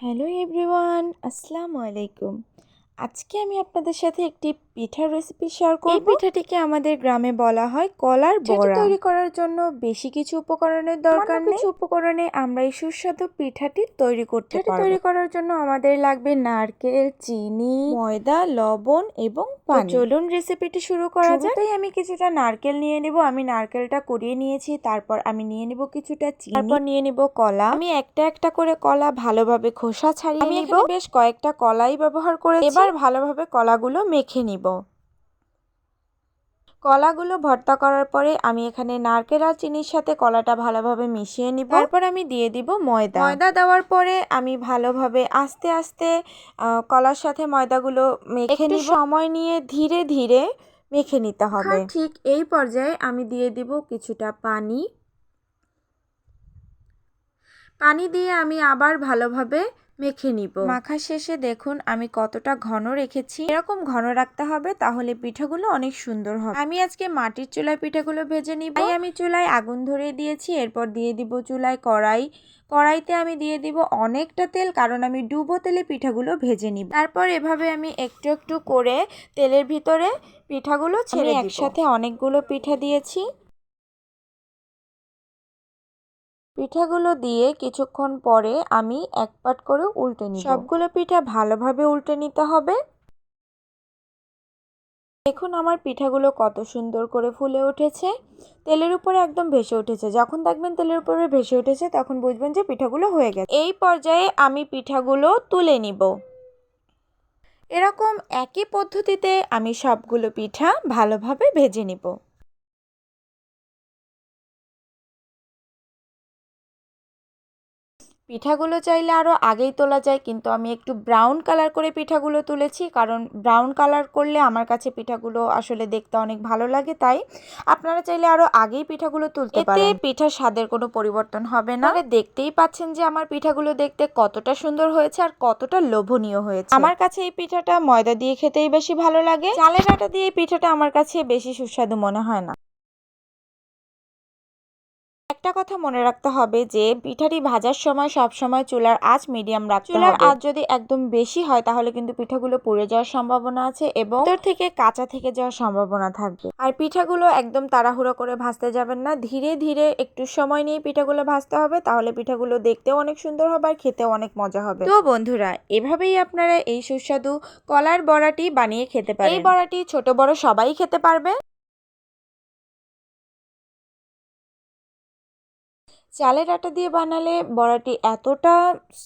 Hello everyone আসসালামু আলাইকুম। আজকে আমি আপনাদের সাথে একটি পিঠার রেসিপি শেয়ার করব। এই পিঠাটিকে আমাদের গ্রামে বলা হয় কলার বড়া। তৈরি করার জন্য বেশি কিছু উপকরণের দরকার নেই। কিছু উপকরণে আমরা এই সুস্বাদু পিঠাটি তৈরি করতে পারব। তৈরি করার জন্য আমাদের লাগবে নারকেল চিনি ময়দা লবণ এবং পানি। চলুন রেসিপিটি শুরু করা যাক। তাই আমি কিছুটা নারকেল নিয়ে নেব। আমি নারকেলটা কুড়িয়ে নিয়েছি তারপর আমি নিয়ে নেব কিছুটা চিনি। তারপর নিয়ে নেব কলা। আমি একটা একটা করে কলা ভালোভাবে খোসা ছাড়িয়ে আমি বেশ কয়েকটা কলাই ব্যবহার করে এবার ভালোভাবে কলাগুলো মেখে নিব। কলাগুলো ভর্তা করার পরে আমি এখানে নারকেল আর চিনির সাথে কলাটা ভালোভাবে মিশিয়ে নিব। তারপর আমি দিয়ে দিব ময়দা। ময়দা দেওয়ার পরে আমি ভালোভাবে আস্তে আস্তে কলার সাথে ময়দাগুলো মেখে নিব। সময় নিয়ে ধীরে ধীরে মেখে নিতে হবে। ঠিক এই পর্যায়ে আমি দিয়ে দিব কিছুটা পানি। পানি দিয়ে আমি আবার ভালোভাবে মেখে নিব। মাখা শেষে দেখুন আমি কতটা ঘন রেখেছি। এরকম ঘন রাখতে হবে তাহলে পিঠাগুলো অনেক সুন্দর হবে। আমি আজকে মাটির চুলায় পিঠাগুলো ভেজে নিব। তাই আমি চুলায় আগুন ধরে দিয়েছি এরপর দিয়ে দিব চুলায় কড়াই। কড়াইতে আমি দিয়ে দিব অনেকটা তেল কারণ আমি ডুবো তেলে পিঠাগুলো ভেজে নিব। তারপর এভাবে আমি একটু একটু করে তেলের ভিতরে পিঠাগুলো ছেড়ে একসাথে অনেকগুলো পিঠা দিয়েছি। পিঠাগুলো দিয়ে কিছুক্ষণ পরে আমি এক পাট করে উল্টে নিই সবগুলো পিঠা ভালোভাবে উল্টে নিতে হবে। দেখুন আমার পিঠাগুলো কত সুন্দর করে ফুলে উঠেছে। তেলের উপরে একদম ভেসে উঠেছে। যখন দেখবেন তেলের উপরে ভেসে উঠেছে, তখন বুঝবেন যে পিঠাগুলো হয়ে গেছে। এই পর্যায়ে আমি পিঠাগুলো তুলে নিব। এরকম একই পদ্ধতিতে আমি সবগুলো পিঠা ভালোভাবে ভেজে নিব। পিঠাগুলো চাইলে আরও আগেই তোলা যায় কিন্তু আমি একটু ব্রাউন কালার করে পিঠাগুলো তুলেছি কারণ ব্রাউন কালার করলে আমার কাছে পিঠাগুলো আসলে দেখতে অনেক ভালো লাগে তাই আপনারা চাইলে আরও আগেই পিঠাগুলো তুলতে পারেন। পিঠার স্বাদের কোনো পরিবর্তন হবে না। দেখতেই পাচ্ছেন যে আমার পিঠাগুলো দেখতে কতটা সুন্দর হয়েছে আর কতটা লোভনীয় হয়েছে। আমার কাছে এই পিঠাটা ময়দা দিয়ে খেতেই বেশি ভালো লাগে। চালের আটা দিয়ে এই পিঠাটা আমার কাছে বেশি সুস্বাদু মনে হয় না। একটা কথা মনে রাখতে হবে যে পিঠাটি ভাজার সময় সব সময় চুলার আঁচ মিডিয়াম রাখতে চুলার আঁচ যদি একদম বেশি হয় তাহলে কিন্তু পিঠাগুলো পুড়ে যাওয়ার সম্ভাবনা আছে এবং ভিতর থেকে কাঁচা থেকে যাওয়ার সম্ভাবনা থাকবে। আর পিঠাগুলো একদম তাড়াহুড়ো করে ভাজতে যাবেন না। ধীরে ধীরে একটু সময় নিয়ে পিঠাগুলো ভাজতে হবে তাহলে পিঠাগুলো দেখতেও অনেক সুন্দর হবে আর খেতেও অনেক মজা হবে। তো বন্ধুরা এভাবেই আপনারা এই সুস্বাদু কলার বড়াটি বানিয়ে খেতে পারেন। এই বড়াটি ছোট বড় সবাই খেতে পারবে। চালের আটা দিয়ে বানালে বড়াটি এতটা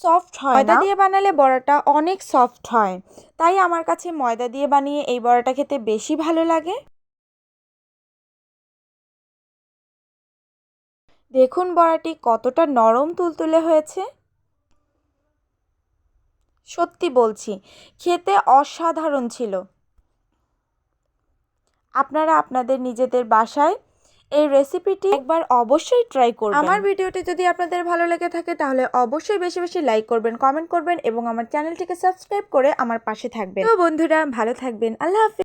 সফট হয় ময়দা দিয়ে বানালে বড়াটা অনেক সফট হয়। তাই আমার কাছে ময়দা দিয়ে বানিয়ে এই বড়াটা খেতে বেশি ভালো লাগে। দেখুন বড়াটি কতটা নরম তুলতুলে হয়েছে। সত্যি বলছি খেতে অসাধারণ ছিল। আপনারা আপনাদের নিজেদের বাসায় এই রেসিপিটি একবার অবশ্যই ট্রাই করবেন। আমার ভিডিওটি যদি আপনাদের ভালো লেগে থাকে, তাহলে অবশ্যই বেশি বেশি লাইক করবেন কমেন্ট করবেন এবং আমার চ্যানেলটিকে সাবস্ক্রাইব করে আমার পাশে থাকবেন। তো বন্ধুরা, ভালো থাকবেন। আল্লাহ হাফিজ।